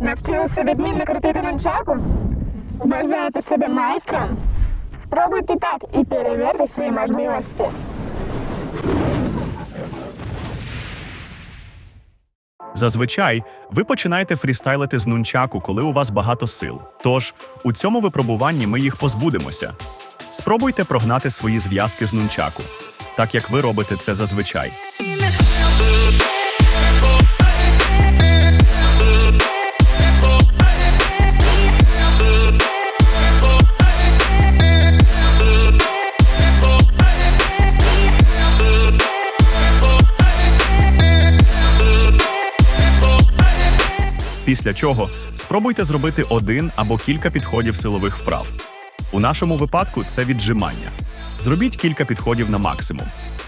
Навчилися відмінно крутити нунчаку? Вважаєте себе майстром? Спробуйте так і перевірте свої можливості. Зазвичай ви починаєте фрістайлити з нунчаку, коли у вас багато сил. Тож у цьому випробуванні ми їх позбудемося. Спробуйте прогнати свої зв'язки з нунчаку, так як ви робите це зазвичай. Після чого спробуйте зробити один або кілька підходів силових вправ. У нашому випадку це віджимання. Зробіть кілька підходів на максимум,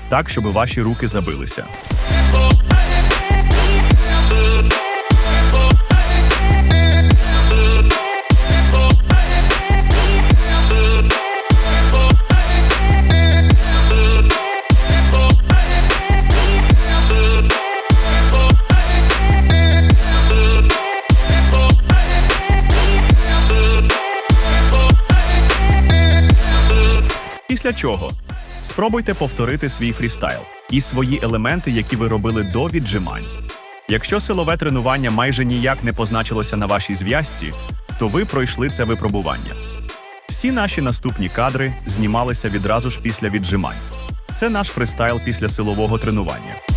так, щоб ваші руки забилися. Після чого спробуйте повторити свій фрістайл і свої елементи, які ви робили до віджимань. Якщо силове тренування майже ніяк не позначилося на вашій зв'язці, то ви пройшли це випробування. Всі наші наступні кадри знімалися відразу ж після віджимань. Це наш фристайл після силового тренування.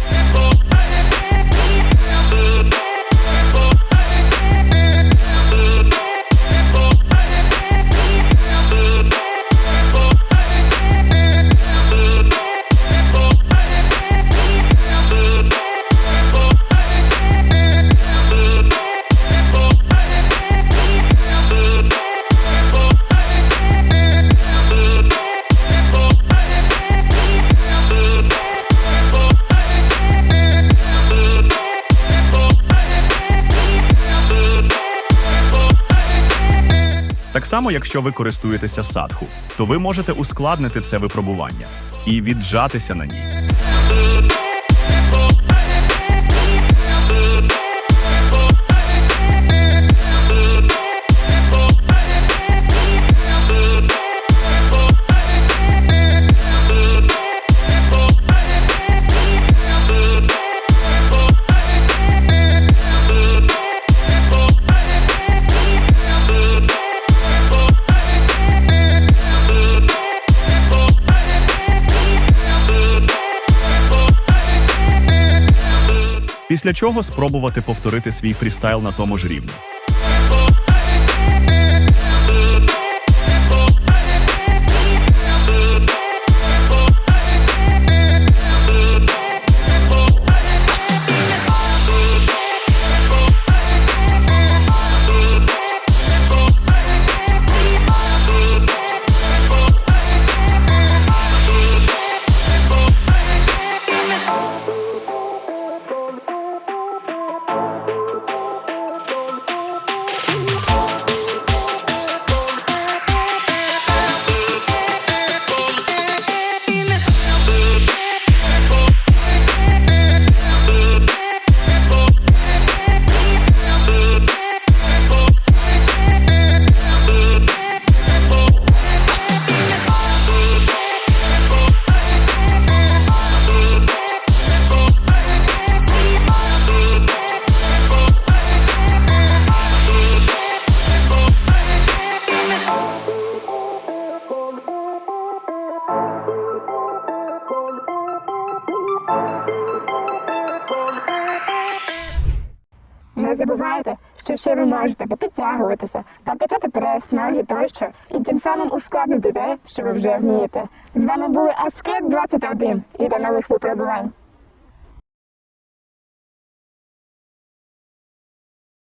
Так само, якщо ви користуєтеся садху, то ви можете ускладнити це випробування і віджатися на ній. Після чого спробувати повторити свій фрістайл на тому ж рівні. Не забувайте, що ще ви можете попідтягуватися, покачати прес, ноги тощо, і тим самим ускладнити те, що ви вже вмієте. З вами були Аскет 21 і до нових випробувань.